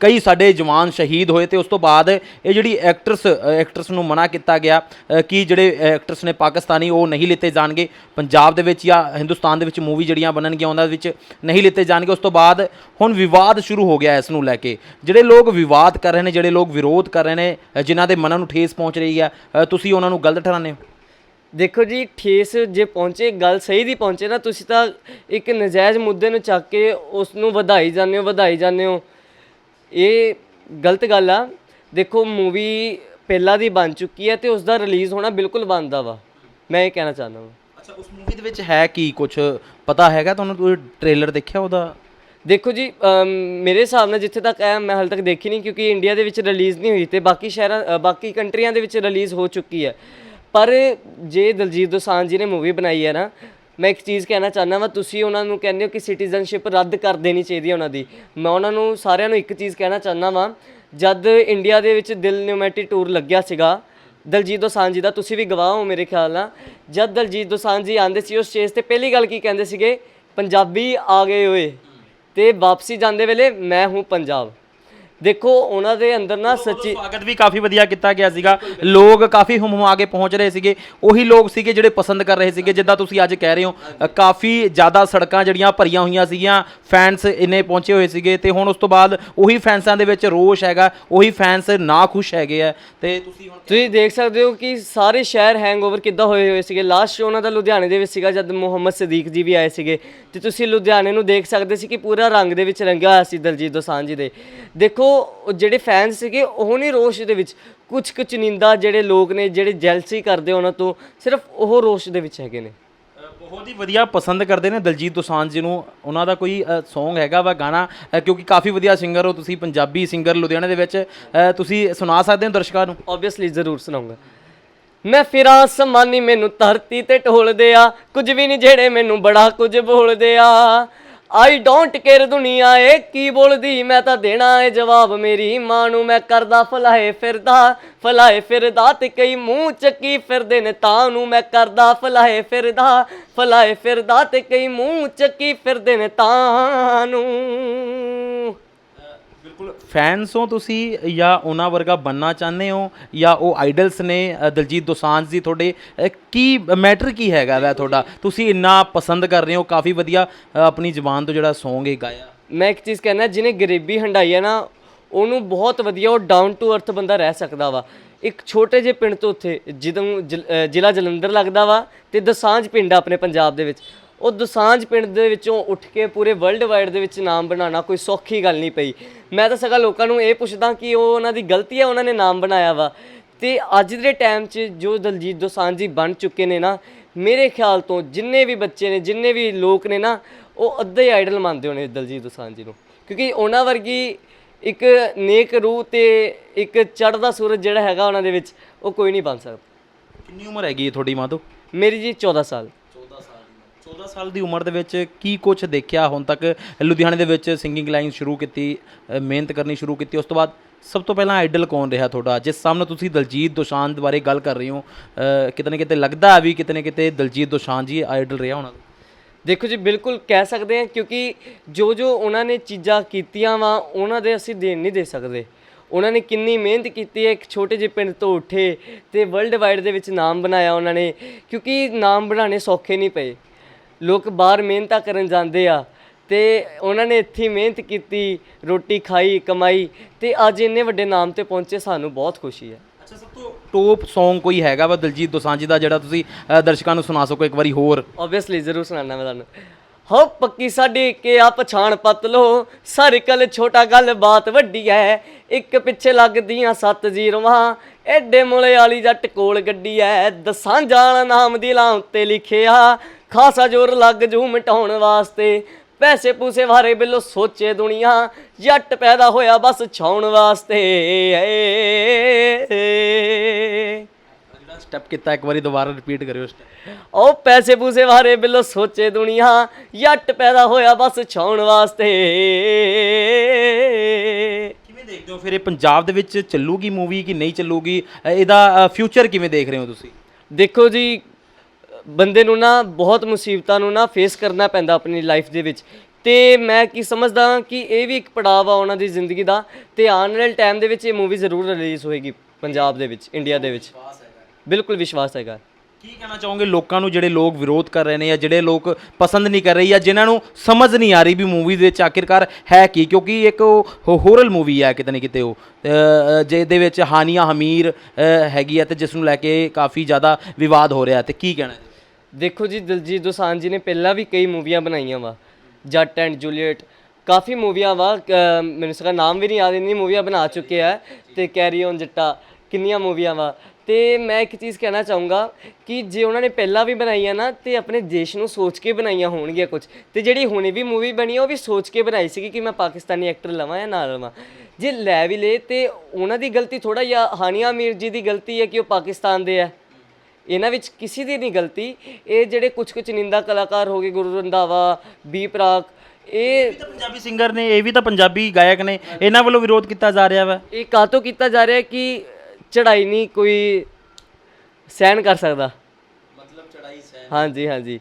ਕਈ ਸਾਡੇ ਜਵਾਨ ਸ਼ਹੀਦ ਹੋਏ ਤੇ ਉਸ ਤੋਂ ਬਾਅਦ ਇਹ ਜਿਹੜੀ ਐਕਟਰਸ ਐਕਟਰਸ ਨੂੰ ਮਨਾ ਕੀਤਾ ਗਿਆ ਕਿ ਜਿਹੜੇ ਐਕਟਰਸ ਨੇ ਪਾਕਿਸਤਾਨੀ, ਉਹ ਨਹੀਂ ਲਿੱਤੇ ਜਾਣਗੇ। ਪੰਜਾਬ ਦੇ ਵਿੱਚ ਜਾਂ ਹਿੰਦੁਸਤਾਨ ਦੇ ਵਿੱਚ ਮੂਵੀ ਜਿਹੜੀਆਂ ਬਣਨਗੀਆਂ, ਉਹਨਾਂ ਦੇ ਵਿੱਚ ਨਹੀਂ ਲਿੱਤੇ ਜਾਣਗੇ। ਉਸ ਤੋਂ ਬਾਅਦ ਹੁਣ ਵਿਵਾਦ ਸ਼ੁਰੂ ਹੋ ਗਿਆ ਇਸ ਨੂੰ ਲੈ ਕੇ। ਜਿਹੜੇ ਲੋਕ ਵਿਵਾਦ ਕਰ ਰਹੇ ਨੇ, ਜਿਹੜੇ ਲੋਕ ਵਿਰੋਧ ਕਰ ਰਹੇ ਨੇ ਜਿਨ੍ਹਾਂ ਦੇ ਮਨਾਂ ਨੂੰ ਠੇਸ ਪਹੁੰਚ ਰਹੀ ਹੈ ਤੁਸੀਂ ਉਹਨਾਂ ਨੂੰ ਗਲਤ ਠਹਿਰਾਉਂਦੇ ਹੋ? ਦੇਖੋ ਜੀ ਠੇਸ ਜੇ ਪਹੁੰਚੇ ਗੱਲ ਸਹੀ ਦੀ ਪਹੁੰਚੇ ਨਾ ਤੁਸੀਂ ਤਾਂ ਇੱਕ ਨਜਾਇਜ਼ ਮੁੱਦੇ ਨੂੰ ਚੱਕ ਕੇ ਉਸ ਨੂੰ ਵਧਾਈ ਜਾਂਦੇ ਹੋ ਵਧਾਈ ਜਾਂਦੇ ਹੋ। ਇਹ ਗਲਤ ਗੱਲ ਆ। ਦੇਖੋ ਮੂਵੀ ਪਹਿਲਾਂ ਦੀ ਬਣ ਚੁੱਕੀ ਹੈ ਤੇ ਉਸ ਦਾ ਰਿਲੀਜ਼ ਹੋਣਾ ਬਿਲਕੁਲ ਬਣਦਾ ਵਾ। ਮੈਂ ਇਹ ਕਹਿਣਾ ਚਾਹੁੰਦਾ ਹਾਂ ਅੱਛਾ ਉਸ ਮੂਵੀ ਦੇ ਵਿੱਚ ਹੈ ਕੀ ਕੁਝ ਪਤਾ ਹੈਗਾ ਤੁਹਾਨੂੰ? ਤੁਸੀਂ ਟ੍ਰੇਲਰ ਦੇਖਿਆ ਉਹਦਾ? ਦੇਖੋ ਜੀ ਮੇਰੇ ਹਿਸਾਬ ਨਾਲ ਜਿੱਥੇ ਤੱਕ ਹੈ ਮੈਂ ਹਾਲੇ ਤੱਕ ਦੇਖੀ ਨਹੀਂ ਕਿਉਂਕਿ ਇੰਡੀਆ ਦੇ ਵਿੱਚ ਰਿਲੀਜ਼ ਨਹੀਂ ਹੋਈ ਤੇ ਬਾਕੀ ਸ਼ਹਿਰਾਂ ਬਾਕੀ ਕੰਟਰੀਆਂ ਦੇ ਵਿੱਚ ਰਿਲੀਜ਼ ਹੋ ਚੁੱਕੀ ਹੈ। ਪਰ ਜੇ ਦਲਜੀਤ ਦੋਸਾਂਝ ਜੀ ਨੇ ਮੂਵੀ ਬਣਾਈ ਹੈ ਨਾ, ਮੈਂ ਇੱਕ ਚੀਜ਼ ਕਹਿਣਾ ਚਾਹੁੰਦਾ ਵਾਂ, ਤੁਸੀਂ ਉਹਨਾਂ ਨੂੰ ਕਹਿੰਦੇ ਹੋ ਕਿ ਸਿਟੀਜ਼ਨਸ਼ਿਪ ਰੱਦ ਕਰ ਦੇਣੀ ਚਾਹੀਦੀ ਹੈ ਉਹਨਾਂ ਦੀ। ਮੈਂ ਉਹਨਾਂ ਨੂੰ ਸਾਰਿਆਂ ਨੂੰ ਇੱਕ ਚੀਜ਼ ਕਹਿਣਾ ਚਾਹੁੰਦਾ ਵਾਂ, ਜਦ ਇੰਡੀਆ ਦੇ ਵਿੱਚ ਦਿਲ ਨਿਊਮੈਟੀ ਟੂਰ ਲੱਗਿਆ ਸੀਗਾ, ਦਲਜੀਤ ਦੋਸਾਂਝ ਜੀ ਦਾ, ਤੁਸੀਂ ਵੀ ਗਵਾਹ ਹੋ ਮੇਰੇ ਖਿਆਲ ਨਾਲ, ਜਦ ਦਲਜੀਤ ਦੋਸਾਂਝ ਜੀ ਆਂਦੇ ਸੀ, ਉਸ ਸਟੇਜ ਤੇ ਪਹਿਲੀ ਗੱਲ ਕੀ ਕਹਿੰਦੇ ਸੀਗੇ? ਪੰਜਾਬੀ ਆ ਗਏ ਹੋਏ ਤੇ ਵਾਪਸੀ ਜਾਂਦੇ ਵੇਲੇ ਮੈਂ ਹੂੰ ਪੰਜਾਬ। ਦੇਖੋ ਉਹਨਾਂ ਦੇ ਅੰਦਰ ਨਾ ਸੱਚੀ ਸਵਾਗਤ ਵੀ ਕਾਫੀ ਵਧੀਆ ਕੀਤਾ ਗਿਆ ਸੀਗਾ। ਲੋਕ ਕਾਫੀ ਹੁਮਹੁਆ ਕੇ ਪਹੁੰਚ ਰਹੇ ਸੀਗੇ। ਉਹੀ ਲੋਕ ਸੀਗੇ ਜਿਹੜੇ ਪਸੰਦ ਕਰ ਰਹੇ ਸੀਗੇ ਜਿੱਦਾਂ ਤੁਸੀਂ ਅੱਜ ਕਹਿ ਰਹੇ ਹੋ। ਅ, ਕਾਫੀ ਜ਼ਿਆਦਾ ਸੜਕਾਂ ਜਿਹੜੀਆਂ ਭਰੀਆਂ ਹੋਈਆਂ ਸੀਗੀਆਂ ਫੈਨਸ ਇੰਨੇ ਪਹੁੰਚੇ ਹੋਏ ਸੀਗੇ ਤੇ ਹੁਣ ਉਸ ਤੋਂ ਬਾਅਦ ਉਹੀ ਫੈਨਸਾਂ ਦੇ ਵਿੱਚ ਰੋਸ਼ ਹੈਗਾ ਉਹੀ ਫੈਨਸ ਨਾ ਖੁਸ਼ ਹੈਗੇ ਆ। ਤੇ ਤੁਸੀਂ ਹੁਣ ਤੁਸੀਂ ਦੇਖ ਸਕਦੇ ਹੋ ਕਿ ਸਾਰੇ ਸ਼ਹਿਰ ਹੈਂਗਓਵਰ ਕਿੱਦਾਂ ਹੋਏ ਹੋਏ ਸੀਗੇ। ਲਾਸਟ ਸ਼ੋ ਉਹਨਾਂ ਦਾ ਲੁਧਿਆਣੇ ਦੇ ਵਿੱਚ ਸੀਗਾ ਜਦ ਮੁਹੰਮਦ ਸਦੀਕ ਜੀ ਵੀ ਆਏ ਸੀਗੇ। ਤੇ ਤੁਸੀਂ ਲੁਧਿਆਣੇ ਨੂੰ ਦੇਖ ਸਕਦੇ ਸੀ ਕਿ ਪੂਰਾ ਰੰਗ ਦੇ ਵਿੱਚ ਰੰਗਿਆ ਹੋਇਆ ਸੀ ਦਲਜੀਤ ਦੋਸਾਂਝ ਜੀ ਦੇ। ਦੇਖੋ ਉਹ ਜਿਹੜੇ ਫੈਨਸ ਸੀਗੇ ਉਹ ਨਹੀਂ ਰੋਸ਼ ਦੇ ਵਿੱਚ। ਕੁਝ ਕੁ ਚੁਣਿੰਦਾ ਜਿਹੜੇ ਲੋਕ ਨੇ ਜਿਹੜੇ ਜੈਲਸੀ ਕਰਦੇ ਉਹਨਾਂ ਤੋਂ ਸਿਰਫ ਉਹ ਰੋਸ਼ ਦੇ ਵਿੱਚ ਹੈਗੇ ਨੇ। ਬਹੁਤ ਹੀ ਵਧੀਆ ਪਸੰਦ ਕਰਦੇ ਨੇ ਦਲਜੀਤ ਦੋਸਾਂਝ ਜੀ ਨੂੰ। ਉਹਨਾਂ ਦਾ ਕੋਈ Song ਹੈਗਾ ਵਾ ਗਾਣਾ ਕਿਉਂਕਿ ਕਾਫੀ ਵਧੀਆ ਸਿੰਗਰ ਹੋ ਤੁਸੀਂ ਪੰਜਾਬੀ ਸਿੰਗਰ ਲੁਧਿਆਣੇ ਦੇ ਵਿੱਚ। ਤੁਸੀਂ ਸੁਣਾ ਸਕਦੇ ਹੋ ਦਰਸ਼ਕਾਂ ਨੂੰ? ਆਬਵੀਅਸਲੀ ਜ਼ਰੂਰ ਸੁਣਾਉਂਗਾ। ਮੈਂ ਫਿਰਾਂ ਸਮਾਨੀ ਮੈਨੂੰ ਧਰਤੀ ਤੇ ਢੋਲਦੇ ਆ ਕੁਝ ਵੀ ਨਹੀਂ ਜਿਹੜੇ ਮੈਨੂੰ ਬੜਾ ਕੁਝ ਬੋਲਦੇ ਆ। ਆਈ ਡੋਂਟ ਕੇਅਰ ਦੁਨੀਆ ਏ ਕੀ ਬੋਲਦੀ? ਮੈਂ ਤਾਂ ਦੇਣਾ ਏ ਜਵਾਬ ਮੇਰੀ ਮਾਂ ਨੂੰ, ਮੈਂ ਕਰਦਾ ਫਲਾਏ ਫਿਰਦਾ ਫਲਾਏ ਫਿਰਦਾ ਤੇ ਕਈ ਮੂੰਹ ਚੱਕੀ ਫਿਰਦੇ ਨੇ ਤਾਂ ਨੂੰ, ਮੈਂ ਕਰਦਾ ਫਲਾਏ ਫਿਰਦਾ ਫਲਾਏ ਫਿਰਦਾ ਤੇ ਕਈ ਮੂੰਹ ਚੱਕੀ ਫਿਰਦੇ ਨੇ ਤਾਂ ਨੂੰ। ਬਿਲਕੁਲ। ਫੈਨਸ ਹੋ ਤੁਸੀਂ ਜਾਂ ਉਹਨਾਂ ਵਰਗਾ ਬੰਨਾ ਚਾਹੁੰਦੇ ਹੋ ਜਾਂ ਉਹ ਆਈਡਲਸ ਨੇ ਅ, ਦਲਜੀਤ ਦੋਸਾਂਝ ਜੀ ਤੁਹਾਡੇ ਅ, ਕੀ ਮੈਟਰ ਕੀ ਹੈਗਾ ਵੈ ਤੁਹਾਡਾ? ਤੁਸੀਂ ਇੰਨਾ ਪਸੰਦ ਕਰ ਰਹੇ ਹੋ ਕਾਫੀ ਵਧੀਆ ਅ, ਆਪਣੀ ਜ਼ੁਬਾਨ ਤੋਂ ਜਿਹੜਾ Song ਹੈ ਗਾਇਆ। ਮੈਂ ਇੱਕ ਚੀਜ਼ ਕਹਿਣਾ ਜਿਹਨੇ ਗਰੀਬੀ ਹੰਡਾਈ ਹੈ ਨਾ ਉਹਨੂੰ ਬਹੁਤ ਵਧੀਆ ਉਹ ਡਾਊਨ ਟੂ ਅਰਥ ਬੰਦਾ ਰਹਿ ਸਕਦਾ ਵਾ। ਇੱਕ ਛੋਟੇ ਜਿਹੇ ਪਿੰਡ ਤੋਂ ਉੱਥੇ ਜਦੋਂ ਜ਼ਿਲ੍ਹਾ ਜਲੰਧਰ ਲੱਗਦਾ ਵਾ ਤੇ ਦਸਾਂਝ ਪਿੰਡ ਆ ਆਪਣੇ ਪੰਜਾਬ ਦੇ ਵਿੱਚ। ਉਹ ਦਸਾਂਝ ਪਿੰਡ ਦੇ ਵਿੱਚੋਂ ਉੱਠ ਕੇ ਪੂਰੇ ਵਰਲਡ ਵਾਈਡ ਦੇ ਵਿੱਚ ਨਾਮ ਬਣਾਉਣਾ ਕੋਈ ਸੌਖੀ ਗੱਲ ਨਹੀਂ ਪਈ। ਮੈਂ ਤਾਂ ਸਗਾ ਲੋਕਾਂ ਨੂੰ ਇਹ ਪੁੱਛਦਾ ਕਿ ਉਹ ਉਹਨਾਂ ਦੀ ਗਲਤੀ ਹੈ ਉਹਨਾਂ ਨੇ ਨਾਮ ਬਣਾਇਆ ਵਾ। ਤੇ ਅੱਜ ਦੇ ਟਾਈਮ 'ਚ ਜੋ ਦਲਜੀਤ ਦੋਸਾਂਝ ਜੀ ਬਣ ਚੁੱਕੇ ਨੇ ਨਾ ਮੇਰੇ ਖਿਆਲ ਤੋਂ ਜਿੰਨੇ ਵੀ ਬੱਚੇ ਨੇ ਜਿੰਨੇ ਵੀ ਲੋਕ ਨੇ ਨਾ ਉਹ ਅੱਧੇ ਆਈਡਲ ਮੰਨਦੇ ਹੋਣੇ ਦਲਜੀਤ ਦੋਸਾਂਝ ਜੀ ਨੂੰ। ਕਿਉਂਕਿ ਉਹਨਾਂ ਵਰਗੀ ਇੱਕ ਨੇਕ ਰੂਹ ਤੇ ਇੱਕ ਚੜ੍ਹਦਾ ਸੂਰਜ ਜਿਹੜਾ ਹੈਗਾ ਉਹਨਾਂ ਦੇ ਵਿੱਚ ਉਹ ਕੋਈ ਨਹੀਂ ਬਣ ਸਕਦਾ। ਕਿੰਨੀ ਉਮਰ ਹੈਗੀ ਤੁਹਾਡੀ ਮਾਂ ਤੋਂ? ਮੇਰੀ ਜੀ 14 ਸਾਲ। 14 ਸਾਲ ਦੀ ਉਮਰ ਦੇ ਵਿੱਚ ਕੀ ਕੁਝ ਦੇਖਿਆ ਹੁਣ ਤੱਕ? ਲੁਧਿਆਣੇ ਦੇ ਵਿੱਚ ਸਿੰਗਿੰਗ ਲਾਈਨ ਸ਼ੁਰੂ ਕੀਤੀ ਅ, ਮਿਹਨਤ ਕਰਨੀ ਸ਼ੁਰੂ ਕੀਤੀ ਉਸ ਤੋਂ ਬਾਅਦ ਸਭ ਤੋਂ ਪਹਿਲਾਂ ਆਈਡਲ ਕੌਣ ਰਿਹਾ ਤੁਹਾਡਾ? ਜਿਸ ਸਾਹਮਣੇ ਤੁਸੀਂ ਦਲਜੀਤ ਦੋਸਾਂਝ ਬਾਰੇ ਗੱਲ ਕਰ ਰਹੇ ਹੋ ਅ, ਕਿਤੇ ਨਾ ਕਿਤੇ ਲੱਗਦਾ ਹੈ ਵੀ ਕਿਤੇ ਨਾ ਕਿਤੇ ਦਲਜੀਤ ਦੋਸਾਂਝ ਜੀ ਆਈਡਲ ਰਿਹਾ ਹੋਣਾ। ਦੇਖੋ ਜੀ ਬਿਲਕੁਲ ਕਹਿ ਸਕਦੇ ਹਾਂ ਕਿਉਂਕਿ ਜੋ ਜੋ ਉਹਨਾਂ ਨੇ ਚੀਜ਼ਾਂ ਕੀਤੀਆਂ ਵਾ ਉਹਨਾਂ ਦੇ ਅਸੀਂ ਦੇਣ ਨਹੀਂ ਦੇ ਸਕਦੇ। ਉਹਨਾਂ ਨੇ ਕਿੰਨੀ ਮਿਹਨਤ ਕੀਤੀ ਹੈ ਇੱਕ ਛੋਟੇ ਜਿਹੇ ਪਿੰਡ ਤੋਂ ਉੱਠੇ ਤੇ ਵਰਲਡ ਵਾਈਡ ਦੇ ਵਿੱਚ ਨਾਮ ਬਣਾਇਆ ਉਹਨਾਂ ਨੇ ਕਿਉਂਕਿ ਨਾਮ ਬਣਾਉਣੇ ਸੌਖੇ ਨਹੀਂ ਪਏ। ਲੋਕ ਬਾਹਰ ਮਿਹਨਤਾਂ ਕਰਨ ਜਾਂਦੇ ਆ ਤੇ ਉਹਨਾਂ ਨੇ ਇੱਥੇ ਮਿਹਨਤ ਕੀਤੀ ਰੋਟੀ ਖਾਈ ਕਮਾਈ ਤੇ ਅੱਜ ਇੰਨੇ ਵੱਡੇ ਨਾਮ ਤੇ ਪਹੁੰਚੇ ਸਾਨੂੰ ਬਹੁਤ ਖੁਸ਼ੀ ਹੈ। ਅੱਛਾ ਸਭ ਤੋਂ ਟੋਪ Song ਕੋਈ ਹੈਗਾ ਵਾ ਦਲਜੀਤ ਦੋਸਾਂਝ ਦਾ ਜਿਹੜਾ ਤੁਸੀਂ ਅ, ਦਰਸ਼ਕਾਂ ਨੂੰ ਸੁਣਾ ਸਕੋ ਇੱਕ ਵਾਰੀ ਹੋਰ? ਆਬਵੀਅਸਲੀ ਜ਼ਰੂਰ ਸੁਣਾਣਾ ਮੈਂ ਤੁਹਾਨੂੰ। ਹੋ ਪੱਕੀ ਸਾਡੀ ਕਿ ਆ ਪਛਾਣ ਪਤ ਲੋ ਸਰਕਲ ਛੋਟਾ ਗੱਲ ਬਾਤ ਵੱਡੀ ਐ ਇੱਕ ਪਿੱਛੇ ਲੱਗਦੀਆਂ ਸੱਤ ਜ਼ੀਰੋਆਂ ਐਡੇ ਮੁਲੇ ਵਾਲੀ ਜੱਟ ਕੋਲ ਗੱਡੀ ਐ ਦਸਾਂ ਜਾਣ ਨਾਮ ਦੀ ਲਾਂ ਉੱਤੇ ਲਿਖਿਆ ਖਾਸਾ ਜ਼ੋਰ ਲੱਗ ਜੂ ਮਿਟਾਉਣ ਵਾਸਤੇ। ਪੈਸੇ ਪੂਸੇ ਵਾਰੇ ਬਿੱਲੋ ਸੋਚੇ ਦੁਨੀਆ ਜੱਟ ਪੈਦਾ ਹੋਇਆ ਬਸ ਛਾਉਣ ਵਾਸਤੇ। ਏ ਜਿਹੜਾ ਸਟੈਪ ਕੀਤਾ ਇੱਕ ਵਾਰੀ ਦੁਬਾਰਾ ਰਿਪੀਟ ਕਰਿਓ ਸਟੈਪ ਉਹ ਪੈਸੇ ਪੂਸੇ ਵਾਰੇ ਬਿੱਲੋ ਸੋਚੇ ਦੁਨੀਆ ਜੱਟ ਪੈਦਾ ਹੋਇਆ ਬਸ ਛਾਉਣ ਵਾਸਤੇ। ਕਿਵੇਂ ਦੇਖਦੇ ਹੋ ਫਿਰ ਇਹ ਪੰਜਾਬ ਦੇ ਵਿੱਚ ਚੱਲੂਗੀ ਮੂਵੀ ਕਿ ਨਹੀਂ ਚੱਲੂਗੀ? ਇਹਦਾ ਫਿਊਚਰ ਕਿਵੇਂ ਦੇਖ ਰਹੇ ਹੋ ਤੁਸੀਂ? ਦੇਖੋ ਜੀ ਬੰਦੇ ਨੂੰ ਨਾ ਬਹੁਤ ਮੁਸੀਬਤਾਂ ਨੂੰ ਨਾ ਫੇਸ ਕਰਨਾ ਪੈਂਦਾ ਆਪਣੀ ਲਾਈਫ ਦੇ ਵਿੱਚ। ਤੇ ਮੈਂ ਕੀ ਸਮਝਦਾ ਕਿ ਇਹ ਵੀ ਇੱਕ ਪੜਾਅ ਆ ਉਹਨਾਂ ਦੀ ਜ਼ਿੰਦਗੀ ਦਾ ਤੇ ਆਉਣ ਵਾਲੇ ਟਾਈਮ ਦੇ ਵਿੱਚ ਇਹ ਮੂਵੀ ਜ਼ਰੂਰ ਰਿਲੀਜ਼ ਹੋਏਗੀ ਪੰਜਾਬ ਦੇ ਵਿੱਚ ਇੰਡੀਆ ਦੇ ਵਿੱਚ। ਬਿਲਕੁਲ ਵਿਸ਼ਵਾਸ ਹੈਗਾ। ਕੀ ਕਹਿਣਾ ਚਾਹੋਗੇ ਲੋਕਾਂ ਨੂੰ ਜਿਹੜੇ ਲੋਕ ਵਿਰੋਧ ਕਰ ਰਹੇ ਨੇ ਜਾਂ ਜਿਹੜੇ ਲੋਕ ਪਸੰਦ ਨਹੀਂ ਕਰ ਰਹੇ ਜਾਂ ਜਿਨ੍ਹਾਂ ਨੂੰ ਸਮਝ ਨਹੀਂ ਆ ਰਹੀ ਵੀ ਮੂਵੀ ਦੇ ਵਿੱਚ ਆਖਿਰਕਾਰ ਹੈ ਕੀ? ਕਿਉਂਕਿ ਇੱਕ ਹੋਰਲ ਮੂਵੀ ਹੈ ਕਿਤੇ ਨਾ ਕਿਤੇ ਉਹ। ਜਿਹਦੇ ਵਿੱਚ ਹਾਨੀਆ ਹਮੀਰ ਹੈਗੀ ਹੈ ਤੇ ਜਿਸ ਨੂੰ ਲੈ ਕੇ ਕਾਫੀ ਜ਼ਿਆਦਾ ਵਿਵਾਦ ਹੋ ਰਿਹਾ ਤੇ ਕੀ ਕਹਿਣਾ ਦੇਖੋ ਜੀ, ਦਿਲਜੀਤ ਦੋਸਾਂਝ ਜੀ ਨੇ ਪਹਿਲਾਂ ਵੀ ਕਈ ਮੂਵੀਆਂ ਬਣਾਈਆਂ ਵਾ। ਜੱਟ ਐਂਡ ਜੂਲੀਅਟ। ਕਾਫੀ ਮੂਵੀਆਂ ਵਾ, ਅਹ, ਮੈਨੂੰ ਸਗਾ ਨਾਮ ਵੀ ਨਹੀਂ ਯਾਦ ਇੰਨੀ ਮੂਵੀਆਂ ਬਣਾ ਚੁੱਕੇ ਆ। ਤੇ ਕੈਰੀ ਔਨ ਜੱਟਾ, ਕਿੰਨੀਆਂ ਮੂਵੀਆਂ ਵਾ। ਤੇ ਮੈਂ ਇੱਕ ਚੀਜ਼ ਕਹਿਣਾ ਚਾਹੂੰਗਾ ਕਿ ਜੇ ਉਹਨਾਂ ਨੇ ਪਹਿਲਾਂ ਵੀ ਬਣਾਈਆਂ ਨਾ, ਤੇ ਆਪਣੇ ਦੇਸ਼ ਨੂੰ ਸੋਚ ਕੇ ਬਣਾਈਆਂ ਹੋਣਗੀਆਂ ਕੁਝ ਤੇ ਜਿਹੜੀ ਹੁਣੇ ਵੀ ਮੂਵੀ ਬਣੀ ਆ, ਉਹ ਵੀ ਸੋਚ ਕੇ ਬਣਾਈ ਸੀਗੀ ਕਿ ਮੈਂ ਪਾਕਿਸਤਾਨੀ ਐਕਟਰ ਲਵਾਂ ਜਾਂ ਨਾ ਲਵਾਂ। ਜੇ ਲੈ ਵੀ ਲਏ, ਤੇ ਉਹਨਾਂ ਦੀ ਗਲਤੀ ਥੋੜਾ ਜਿਹਾ, ਹਾਨੀਆ ਅਮੀਰ ਜੀ ਦੀ ਗਲਤੀ ਹੈ ਕਿ ਉਹ ਪਾਕਿਸਤਾਨ ਦੇ ਆ। ਇਹਨਾਂ ਵਿੱਚ ਕਿਸੇ ਦੀ ਨਹੀਂ ਗਲਤੀ। ਇਹ ਜਿਹੜੇ ਕੁਝ ਕੁਝ ਨਿੰਦਾ ਕਲਾਕਾਰ ਹੋ ਗਏ ਗੁਰੂ ਰੰਧਾਵਾ ਬੀ ਪ੍ਰਾਕ ਇਹ ਤਾਂ ਪੰਜਾਬੀ ਸਿੰਗਰ ਨੇ ਇਹ ਵੀ ਤਾਂ ਪੰਜਾਬੀ ਗਾਇਕ ਨੇ। ਇਹਨਾਂ ਵੱਲੋਂ ਵਿਰੋਧ ਕੀਤਾ ਜਾ ਰਿਹਾ ਵਾ। ਇਹ ਕਾਤੋਂ ਕੀਤਾ ਜਾ ਰਿਹਾ ਕਿ ਚੜਾਈ ਨਹੀਂ ਕੋਈ ਸਹਿਣ ਕਰ ਸਕਦਾ? ਮਤਲਬ ਚੜਾਈ ਸਹਿ ਹਾਂਜੀ ਹਾਂਜੀ।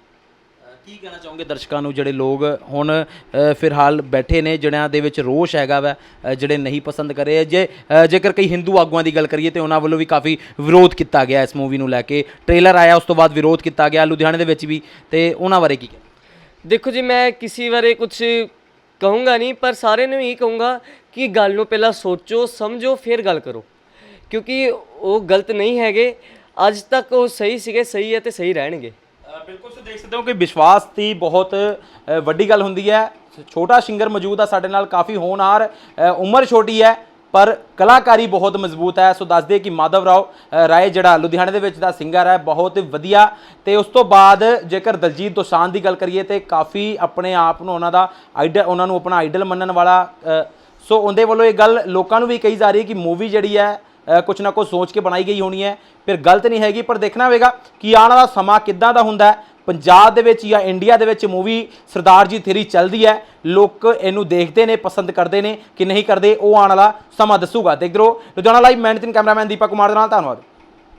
ਕੀ ਕਹਿਣਾ ਚਾਹੋਗੇ ਦਰਸ਼ਕਾਂ ਨੂੰ ਜਿਹੜੇ ਲੋਕ ਹੁਣ ਅ, ਫਿਲਹਾਲ ਬੈਠੇ ਨੇ ਜਿਹੜਿਆਂ ਦੇ ਵਿੱਚ ਰੋਸ਼ ਹੈਗਾ ਵਾ ਅ, ਜਿਹੜੇ ਨਹੀਂ ਪਸੰਦ ਕਰੇ ਰਹੇ? ਜੇ ਅ, ਜੇਕਰ ਕਈ ਹਿੰਦੂ ਆਗੂਆਂ ਦੀ ਗੱਲ ਕਰੀਏ ਤੇ ਉਹਨਾਂ ਵੱਲੋਂ ਵੀ ਕਾਫੀ ਵਿਰੋਧ ਕੀਤਾ ਗਿਆ ਇਸ ਮੂਵੀ ਨੂੰ ਲੈ ਕੇ। ਟ੍ਰੇਲਰ ਆਇਆ ਉਸ ਤੋਂ ਬਾਅਦ ਵਿਰੋਧ ਕੀਤਾ ਗਿਆ ਲੁਧਿਆਣੇ ਦੇ ਵਿੱਚ ਵੀ ਤੇ ਉਹਨਾਂ ਬਾਰੇ ਕੀ ਕਹਿਣਾ? ਦੇਖੋ ਜੀ ਮੈਂ ਕਿਸੇ ਬਾਰੇ ਕੁਝ ਕਹੂੰਗਾ ਨਹੀਂ ਪਰ ਸਾਰਿਆਂ ਨੂੰ ਇਹ ਕਹੂੰਗਾ ਕਿ ਗੱਲ ਨੂੰ ਪਹਿਲਾਂ ਸੋਚੋ ਸਮਝੋ ਫਿਰ ਗੱਲ ਕਰੋ। ਕਿਉਂਕਿ ਉਹ ਗਲਤ ਨਹੀਂ ਹੈਗੇ। ਅੱਜ ਤੱਕ ਉਹ ਸਹੀ ਸੀਗੇ ਸਹੀ ਹੈ ਤੇ ਸਹੀ ਰਹਿਣਗੇ। ਬਿਲਕੁਲ ਤੁਸੀਂ ਦੇਖ ਸਕਦੇ ਹੋ ਕਿ ਵਿਸ਼ਵਾਸ ਦੀ ਬਹੁਤ ਵੱਡੀ ਗੱਲ ਹੁੰਦੀ ਹੈ। ਛੋਟਾ ਸਿੰਗਰ ਮੌਜੂਦ ਆ ਸਾਡੇ ਨਾਲ, ਕਾਫੀ ਹੋਣਹਾਰ ਉਮਰ ਛੋਟੀ ਹੈ, ਪਰ ਕਲਾਕਾਰੀ ਬਹੁਤ ਮਜ਼ਬੂਤ ਹੈ। ਸੋ ਦੱਸਦੇ ਕਿ ਮਾਧਵ ਰਾਓ ਰਾਏ ਜਿਹੜਾ ਲੁਧਿਆਣੇ ਦੇ ਵਿੱਚ ਦਾ ਸਿੰਗਰ ਹੈ, ਬਹੁਤ ਵਧੀਆ। ਤੇ ਉਸ ਤੋਂ ਬਾਅਦ ਜੇਕਰ ਦਲਜੀਤ ਦੋਸਾਂਝ ਦੀ ਗੱਲ ਕਰੀਏ, ਤੇ ਕਾਫੀ ਆਪਣੇ ਆਪ ਨੂੰ ਉਹਨਾਂ ਦਾ ਆਈਡਲ ਉਹਨਾਂ ਨੂੰ ਆਪਣਾ ਆਈਡਲ ਮੰਨਣ ਵਾਲਾ ਸੋ ਉਹਦੇ ਵੱਲੋਂ ਇਹ ਗੱਲ ਲੋਕਾਂ ਨੂੰ ਵੀ ਕਹੀ ਜਾ ਰਹੀ ਹੈ ਕਿ ਮੂਵੀ ਜਿਹੜੀ ਹੈ ਅ, ਕੁਛ ਨਾ ਕੁਛ ਸੋਚ ਕੇ ਬਣਾਈ ਗਈ ਹੋਣੀ ਹੈ। ਫਿਰ ਗਲਤ ਨਹੀਂ ਹੈਗੀ ਪਰ ਦੇਖਣਾ ਹੋਵੇਗਾ ਕਿ ਆਉਣ ਵਾਲਾ ਸਮਾਂ ਕਿੱਦਾਂ ਦਾ ਹੁੰਦਾ ਹੈ। ਪੰਜਾਬ ਦੇ ਵਿੱਚ ਜਾਂ ਇੰਡੀਆ ਦੇ ਵਿੱਚ ਮੂਵੀ ਸਰਦਾਰ ਜੀ ਥੇਰੀ ਚੱਲਦੀ ਹੈ। ਲੋਕ ਇਹਨੂੰ ਦੇਖਦੇ ਨੇ ਪਸੰਦ ਕਰਦੇ ਨੇ ਕਿ ਨਹੀਂ ਕਰਦੇ ਉਹ ਆਉਣ ਵਾਲਾ ਸਮਾਂ ਦੱਸੂਗਾ। ਦੇਖਦੇ ਰਹੋ। ਲੁਧਿਆਣਾ ਲਾਈਵ ਮੈਂ ਕੈਮਰਾਮੈਨ ਦੀਪਕ ਕੁਮਾਰ ਦੇ ਨਾਲ ਧੰਨਵਾਦ।